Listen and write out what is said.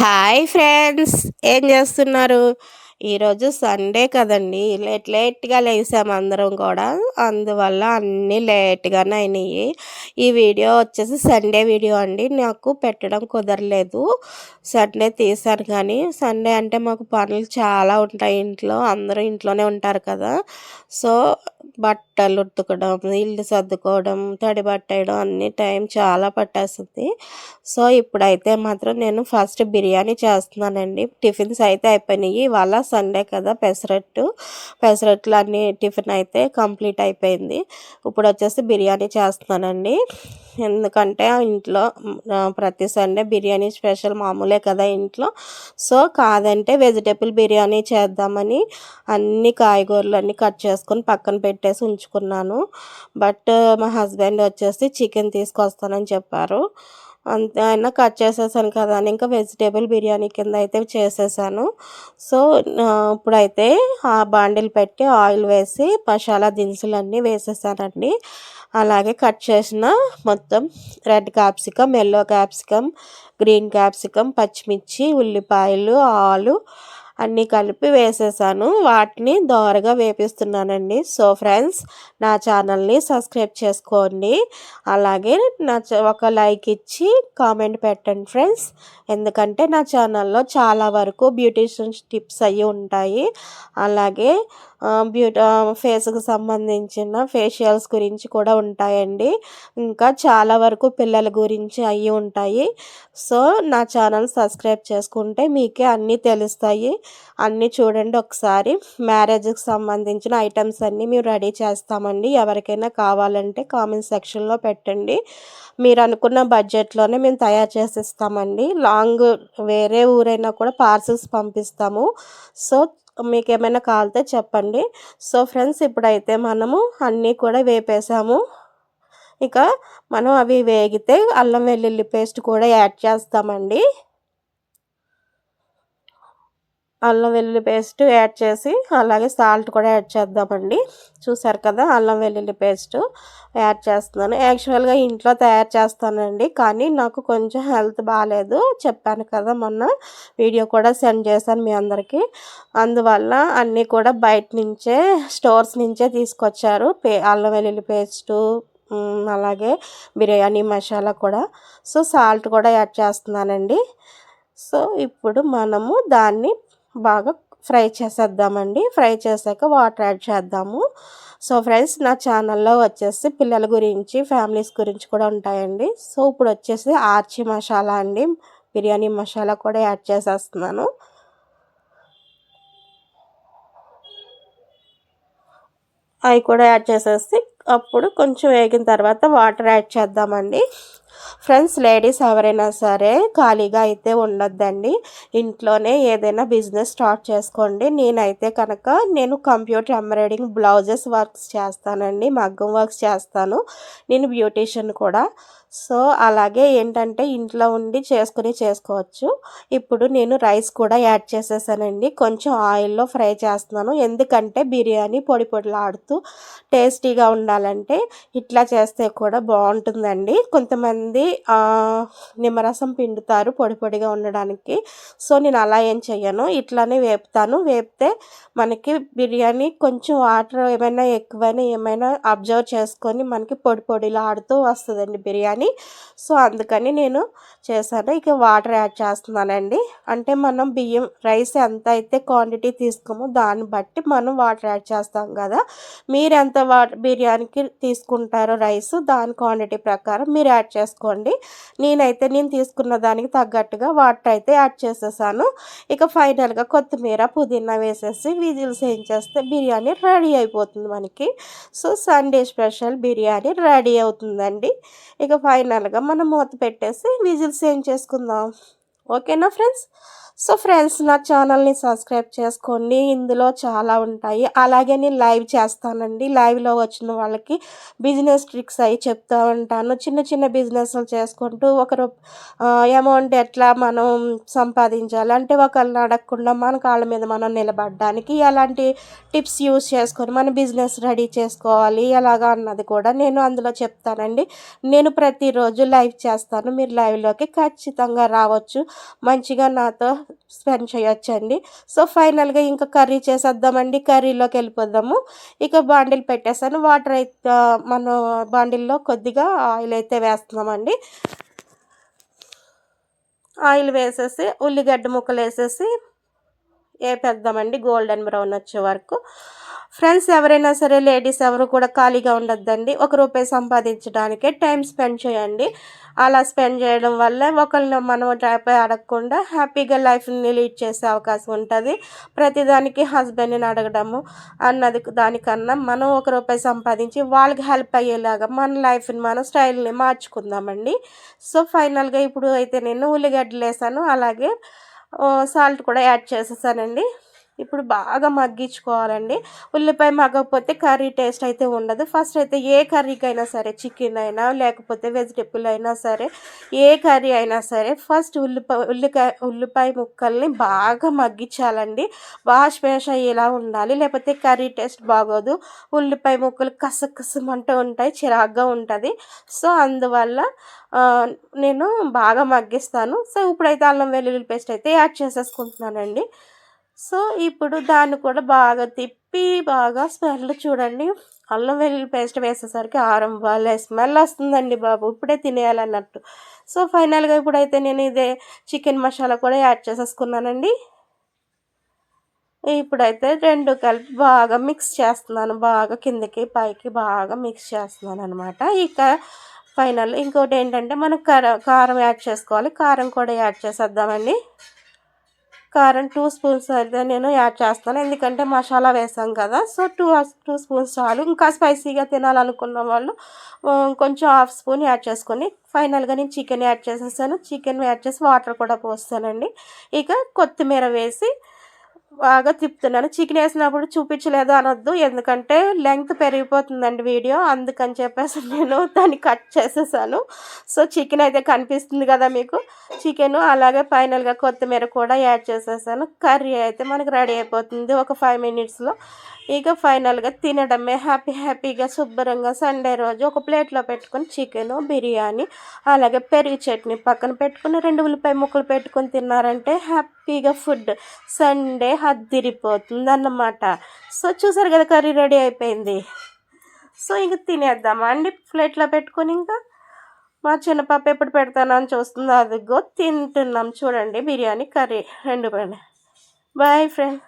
Hi friends ఏం చేస్తున్నారు? ఈరోజు సండే కదండి లేట్ లేట్గా లేసాము అందరం కూడా. అందువల్ల అన్నీ లేట్గానే అయినాయి. ఈ వీడియో వచ్చేసి సండే వీడియో అండి. నాకు పెట్టడం కుదరలేదు. సండే తీశాను కానీ సండే అంటే మాకు పనులు చాలా ఉంటాయి ఇంట్లో. అందరూ ఇంట్లోనే ఉంటారు కదా. సో బట్ బట్టలు ఉతుకడం ఇల్లు సర్దుకోవడం తడి పట్టేయడం అన్ని టైం చాలా పట్టేస్తుంది. సో ఇప్పుడైతే మాత్రం నేను ఫస్ట్ బిర్యానీ చేస్తున్నానండి. టిఫిన్స్ అయితే అయిపోయినాయి. ఇవాళ సండే కదా పెసరట్టు. పెసరట్లు అన్ని టిఫిన్ అయితే కంప్లీట్ అయిపోయింది. ఇప్పుడు వచ్చేసి బిర్యానీ చేస్తున్నానండి. ఎందుకంటే ఇంట్లో ప్రతి సండే బిర్యానీ స్పెషల్ మామూలే కదా ఇంట్లో. సో కాదంటే వెజిటేబుల్ బిర్యానీ చేద్దామని అన్ని కాయగూరలు అన్నీ కట్ చేసుకొని పక్కన పెట్టేసి ఉంచుకున్నాను. బట్ మా హస్బెండ్ వచ్చేసి చికెన్ తీసుకొస్తానని చెప్పారు. అంతే అయినా కట్ చేసేసాను కదా అని ఇంకా వెజిటేబుల్ బిర్యానీ కింద అయితే చేసేసాను. సో ఇప్పుడైతే ఆ బాండిల్ పెట్టి ఆయిల్ వేసి మసాలా దినుసులు అన్నీ వేసేసానండి. అలాగే కట్ చేసిన మొత్తం red capsicum yellow capsicum green capsicum పచ్చిమిర్చి ఉల్లిపాయలు ఆలు అన్నీ కలిపి వేసేసాను. వాటిని దోరగా వేపిస్తున్నానండి. సో ఫ్రెండ్స్ నా ఛానల్ని సబ్స్క్రైబ్ చేసుకోండి. అలాగే నా ఒక లైక్ ఇచ్చి కామెంట్ పెట్టండి ఫ్రెండ్స్. ఎందుకంటే నా ఛానల్లో చాలా వరకు బ్యూటీషియన్ టిప్స్ అయ్యి ఉంటాయి. అలాగే బ్యూటీ ఫేస్కి సంబంధించిన ఫేషియల్స్ గురించి కూడా ఉంటాయండి. ఇంకా చాలా వరకు పిల్లల గురించి అవి ఉంటాయి. సో నా ఛానల్ సబ్స్క్రైబ్ చేసుకుంటే మీకే అన్నీ తెలుస్తాయి. అన్నీ చూడండి ఒకసారి. మ్యారేజ్కి సంబంధించిన ఐటమ్స్ అన్నీ మేము రెడీ చేస్తామండి. ఎవరికైనా కావాలంటే కామెంట్ సెక్షన్లో పెట్టండి. మీరు అనుకున్న బడ్జెట్లోనే మేము తయారు చేసి ఇస్తామండి లాంగ్ వేరే ఊరైనా కూడా పార్సిల్స్ పంపిస్తాము. సో మీకు ఏమైనా కావాలితే చెప్పండి. సో ఫ్రెండ్స్ ఇప్పుడైతే మనము అన్నీ కూడా వేపేసాము. ఇక మనం అవి వేగితే అల్లం వెల్లుల్లి పేస్ట్ కూడా యాడ్ చేస్తామండి. అల్లం వెల్లుల్లి పేస్ట్ యాడ్ చేసి అలాగే సాల్ట్ కూడా యాడ్ చేద్దామండి. చూసారు కదా అల్లం వెల్లుల్లి పేస్ట్ యాడ్ చేస్తున్నాను. యాక్చువల్గా ఇంట్లో తయారు చేస్తానండి కానీ నాకు కొంచెం హెల్త్ బాగాలేదు చెప్పాను కదా మొన్న వీడియో కూడా సెండ్ చేశాను మీ అందరికీ. అందువల్ల అన్నీ కూడా బయట నుంచే స్టోర్స్ నుంచే తీసుకొచ్చారు. పే అల్లం వెల్లుల్లి పేస్టు అలాగే బిర్యానీ మసాలా కూడా. సో సాల్ట్ కూడా యాడ్ చేస్తున్నానండి. సో ఇప్పుడు మనము దాన్ని బాగా ఫ్రై చేసేద్దామండి. ఫ్రై చేసాక వాటర్ యాడ్ చేద్దాము. సో ఫ్రెండ్స్ నా ఛానల్లో వచ్చేసి పిల్లల గురించి ఫ్యామిలీస్ గురించి కూడా ఉంటాయండి. సో ఇప్పుడు వచ్చేసి ఆర్చి మసాలా అండి. బిర్యానీ మసాలా కూడా యాడ్ చేసేస్తున్నాను. అవి కూడా యాడ్ చేసేసి అప్పుడు కొంచెం వేగిన తర్వాత వాటర్ యాడ్ చేద్దామండి. ఫ్రెండ్స్ లేడీస్ ఎవరైనా సరే ఖాళీగా అయితే ఉండొద్దండి. ఇంట్లోనే ఏదైనా బిజినెస్ స్టార్ట్ చేసుకోండి. నేనైతే కనుక నేను కంప్యూటర్ ఎంబ్రాయిడింగ్ బ్లౌజెస్ వర్క్స్ చేస్తానండి మగ్గం వర్క్స్ చేస్తాను. నేను బ్యూటీషియన్ కూడా. సో అలాగే ఏంటంటే ఇంట్లో ఉండి చేసుకుని చేసుకోవచ్చు. ఇప్పుడు నేను రైస్ కూడా యాడ్ చేసేసానండి. కొంచెం ఆయిల్లో ఫ్రై చేస్తున్నాను. ఎందుకంటే బిర్యానీ పొడి పొడిలాడుతూ టేస్టీగా ఉండాలంటే ఇట్లా చేస్తే కూడా బాగుంటుందండి. కొంతమంది నిమ్మరసం పిండుతారు పొడి పొడిగా ఉండడానికి. సో నేను అలా ఏం చెయ్యను. ఇట్లానే వేపుతాను. వేపితే మనకి బిర్యానీ కొంచెం వాటర్ ఏమైనా ఎక్కువైనా ఏమైనా అబ్జర్వ్ చేసుకొని మనకి పొడి పొడిలాడుతూ వస్తుందండి బిర్యానీ. అని. సో అందుకని నేను చేశాను. ఇక వాటర్ యాడ్ చేస్తున్నానండి. అంటే మనం బియ్యం రైస్ ఎంత అయితే క్వాంటిటీ తీసుకోమో దాన్ని బట్టి మనం వాటర్ యాడ్ చేస్తాం కదా. మీరు ఎంత వాటర్ బిర్యానీకి తీసుకుంటారో రైస్ దాని క్వాంటిటీ ప్రకారం మీరు యాడ్ చేసుకోండి. నేనైతే నేను తీసుకున్న దానికి తగ్గట్టుగా వాటర్ అయితే యాడ్ చేసేసాను. ఇక ఫైనల్గా కొత్తిమీర పుదీనా వేసేసి విజిల్స్ వేయించేస్తే చేస్తే బిర్యానీ రెడీ అయిపోతుంది మనకి. So Sunday special biryani ready అవుతుందండి. ఇక ఫైనల్గా మనం మూత పెట్టేసి విజిల్స్ ఏం చేసుకుందాం. ఓకేనా ఫ్రెండ్స్? సో ఫ్రెండ్స్ నా ఛానల్ని సబ్స్క్రైబ్ చేసుకోండి. ఇందులో చాలా ఉంటాయి. అలాగే నేను లైవ్ చేస్తానండి. లైవ్లో వచ్చిన వాళ్ళకి బిజినెస్ ట్రిక్స్ అవి చెప్తూ ఉంటాను. చిన్న చిన్న బిజినెస్లు చేసుకుంటూ ఒకరు అమౌంట్ ఎట్లా మనం సంపాదించాలి? అంటే ఒకళ్ళని అడగకుండా మన కాళ్ళ మీద మనం నిలబడడానికి ఎలాంటి టిప్స్ యూస్ చేసుకొని మన బిజినెస్ రెడీ చేసుకోవాలి? ఎలాగా అన్నది కూడా నేను అందులో చెప్తానండి. నేను ప్రతిరోజు లైవ్ చేస్తాను. మీరు లైవ్లోకి ఖచ్చితంగా రావచ్చు. మంచిగా నాతో స్పెండ్ చేయొచ్చండి. సో ఫైనల్గా ఇంకా కర్రీ చేసేద్దామండి. కర్రీలోకి వెళ్ళిపోదాము. ఇక బాండిల్ పెట్టేసాను. వాటర్ అయితే మనం బాండిల్లో కొద్దిగా ఆయిల్ అయితే వేస్తున్నామండి. ఆయిల్ వేసేసి ఉల్లిగడ్డ ముక్కలు వేసేసి వేపేద్దామండి గోల్డెన్ బ్రౌన్ వచ్చే వరకు. ఫ్రెండ్స్ ఎవరైనా సరే లేడీస్ ఎవరు కూడా ఖాళీగా ఉండొద్దండి. ఒక రూపాయి సంపాదించడానికే టైం స్పెండ్ చేయండి. అలా స్పెండ్ చేయడం వల్ల ఒకరిని మనం రూపాయి అడగకుండా హ్యాపీగా లైఫ్ని లీడ్ చేసే అవకాశం ఉంటుంది. ప్రతిదానికి హస్బెండ్ని అడగడము అన్నది దానికన్నా మనం ఒక రూపాయి సంపాదించి వాళ్ళకి హెల్ప్ అయ్యేలాగా మన లైఫ్ని మన స్టైల్ని మార్చుకుందామండి. సో ఫైనల్గా ఇప్పుడు అయితే నేను ఉల్లిగడ్డలు వేసాను అలాగే సాల్ట్ కూడా యాడ్ చేసేసానండి. ఇప్పుడు బాగా మగ్గించుకోవాలండి. ఉల్లిపాయ మగ్గకపోతే కర్రీ టేస్ట్ అయితే ఉండదు. ఫస్ట్ అయితే ఏ కర్రీకైనా సరే చికెన్ అయినా లేకపోతే వెజిటేబుల్ అయినా సరే ఏ కర్రీ అయినా సరే ఫస్ట్ ఉల్లిపాయ ఉల్లికాయ ఉల్లిపాయ ముక్కల్ని బాగా మగ్గించాలండి. వాష్ అయ్యేలా ఉండాలి. లేకపోతే కర్రీ టేస్ట్ బాగోదు. ఉల్లిపాయ ముక్కలు కసకసమంటూ ఉంటాయి చిరాగ్గా ఉంటుంది. సో అందువల్ల నేను బాగా మగ్గిస్తాను. సో ఇప్పుడైతే అల్లం వెల్లుల్లి పేస్ట్ అయితే యాడ్ చేసేసుకుంటున్నానండి. సో ఇప్పుడు దాన్ని కూడా బాగా తిప్పి బాగా స్మెల్ చూడండి. అల్లం వెల్లుల్లి పేస్ట్ వేసేసరికి ఆరం వాళ్ళే స్మెల్ వస్తుందండి బాబు. ఇప్పుడే తినేయాలన్నట్టు. సో ఫైనల్గా ఇప్పుడైతే నేను ఇదే చికెన్ మసాలా కూడా యాడ్ చేసేసుకున్నానండి. ఇప్పుడైతే రెండు కలిపి బాగా మిక్స్ చేస్తున్నాను. బాగా కిందకి పైకి బాగా మిక్స్ చేస్తున్నాను అనమాట ఇక ఫైనల్ ఇంకోటి ఏంటంటే మనం కారం యాడ్ చేసుకోవాలి. కారం కూడా యాడ్ చేసేద్దామండి. కారం టూ స్పూన్స్ అయితే నేను యాడ్ చేస్తాను. ఎందుకంటే మసాలా వేసాం కదా సో టూ టూ స్పూన్స్ చాలు. ఇంకా స్పైసీగా తినాలనుకున్న వాళ్ళు కొంచెం హాఫ్ స్పూన్ యాడ్ చేసుకొని ఫైనల్గా నేను చికెన్ యాడ్ చేసేసాను. చికెన్ యాడ్ చేసి వాటర్ కూడా పోస్తానండి. ఇక కొత్తిమీర వేసి బాగా తిప్పుతున్నాను. చికెన్ వేసినప్పుడు చూపించలేదు అనొద్దు. ఎందుకంటే లెంగ్త్ పెరిగిపోతుందండి వీడియో. అందుకని చెప్పేసి నేను దాన్ని కట్ చేసేసాను. సో చికెన్ అయితే కనిపిస్తుంది కదా మీకు? చికెన్ అలాగే ఫైనల్గా కొత్తిమీర కూడా యాడ్ చేసేసాను. కర్రీ అయితే మనకి రెడీ అయిపోతుంది ఒక ఫైవ్ మినిట్స్లో. ఇక ఫైనల్గా తినడమే హ్యాపీ హ్యాపీగా శుభ్రంగా సండే రోజు ఒక ప్లేట్లో పెట్టుకుని చికెన్ బిర్యానీ అలాగే పెరుగు చట్నీ పక్కన పెట్టుకుని రెండు ఉల్లిపాయ ముక్కలు పెట్టుకొని తిన్నారంటే హ్యాపీగా ఫుడ్. సండే హద్దిరిపోతుంది అన్నమాట. సో చూసారు కదా కర్రీ రెడీ అయిపోయింది. సో ఇంక తినేద్దామా అండి ప్లేట్లో పెట్టుకొని ఇంకా? మా చిన్న పాప ఎప్పుడు పెడతానని చూస్తుంది. అదిగో తింటున్నాం చూడండి బిర్యానీ కర్రీ. రెండు బాయ్ ఫ్రెండ్.